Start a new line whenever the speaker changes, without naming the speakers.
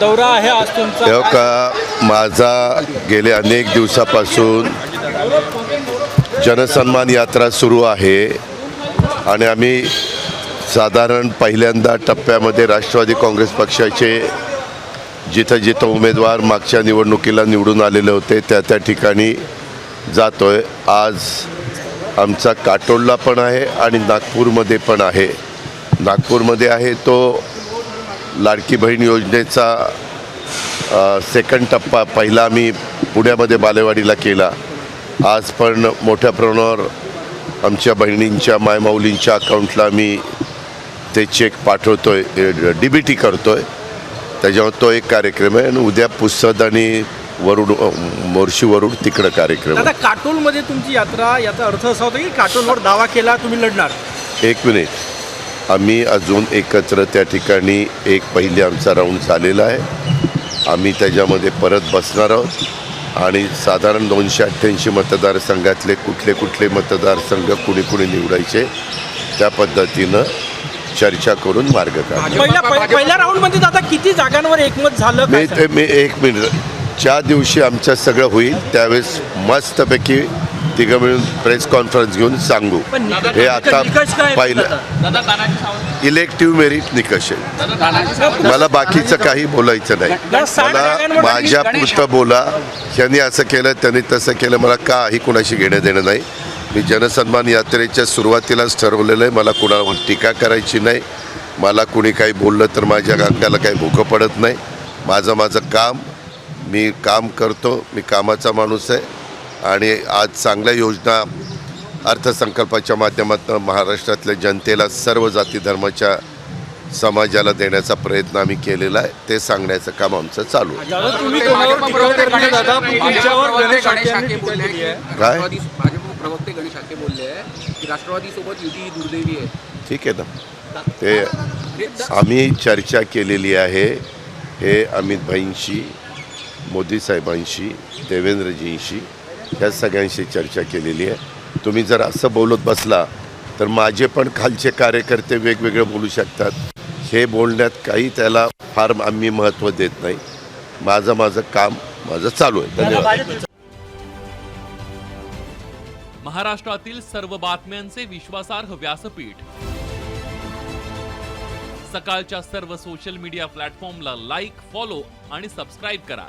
दौरा आहे आज तुमचा.
तेव्हा का माझा गेले अनेक दिवसापासून जनसन्मान यात्रा सुरू आहे आणि आम्ही साधारण पहिल्यांदा टप्प्यामध्ये राष्ट्रवादी काँग्रेस पक्षाचे जिथं जिथं उमेदवार मागच्या निवडणुकीला निवडून आलेले होते त्या त्या ठिकाणी जातोय. आज आमचा काटोलला पण आहे आणि नागपूरमध्ये पण आहे. नागपूरमध्ये आहे तो लाडकी बहीण योजनेचा सेकंड टप्पा पहिला आम्ही पुण्यामध्ये बालेवाडीला केला. आज पण मोठ्या प्रमाणावर आमच्या बहिणींच्या मायमाऊलींच्या अकाउंटला आम्ही ते चेक पाठवतोय डी बी टी करतोय. त्याच्यावर तो एक कार्यक्रम आहे आणि उद्या पुसद आणि वरुड मोर्शी वरुड तिकडं कार्यक्रम
आता
आहे
काटोलमध्ये तुमची यात्रा याचा अर्थ असा होता की काटोलवर दावा केला तुम्ही लढणार.
एक मिनिट. आम्ही अजून एकत्र त्या ठिकाणी एक पहिले आमचा राऊंड झालेला आहे. आम्ही त्याच्यामध्ये परत बसणार आहोत. आणि साधारण दोनशे अठ्ठ्याऐंशी मतदारसंघातले कुठले कुठले मतदारसंघ कुणी कुणी निवडायचे त्या पद्धतीनं चर्चा करून मार्ग काढ
पहिल्या पहि- पहिल्या राऊंडमध्ये आता किती जागांवर एकमत झालं
मी ते मी एक मिनिट. ज्या दिवशी आमचं सगळं होईल त्यावेळेस मस्तपैकी तिघं मिळून प्रेस कॉन्फरन्स घेऊन सांगू. हे आता पहिलं? इलेक्टिव्ह मेरिट निकष आहे. मला बाकीचं काही बोलायचं नाही. मला माझ्या पुरतं बोला. त्यांनी असं केलं त्यांनी तसं केलं मला काही कुणाशी घेणं देणं नाही. मी जनसन्मान यात्रेच्या सुरुवातीलाच ठरवलेलं आहे. मला कुणावर टीका करायची नाही. मला कुणी काही बोललं तर माझ्या अंगाला काही भुकं पडत नाही. माझं माझं काम मी काम करतो. मी कामाचा माणूस आहे. आणि आज चांगल्या योजना अर्थसंकल्पाच्या माध्यमातून महाराष्ट्रातल्या जनतेला सर्व जाती धर्माच्या समाजाला देण्याचा प्रयत्न आम्ही केलेला आहे. ते सांगण्याचं काम आमचं चालू आहे.
ही
ठीक आहे ना. ते आम्ही चर्चा केलेली आहे हे अमित भाईंशी मोदी साहेबांशी देवेंद्रजींशी. ह्या सगळ्यांशी चर्चा केलेली आहे. तुम्ही जर असं बोलत बसला तर माझे पण खालचे कार्यकर्ते वेगवेगळे बोलू शकतात. हे बोलण्यात काही त्याला फार आम्ही महत्त्व देत नाही. माझं माझं काम माझं चालू आहे. धन्यवाद.
महाराष्ट्रातील सर्व बातम्यांचे विश्वासार्ह व्यासपीठ. सकाळच्या सर्व सोशल मीडिया प्लॅटफॉर्मला लाईक फॉलो आणि सबस्क्राईब करा.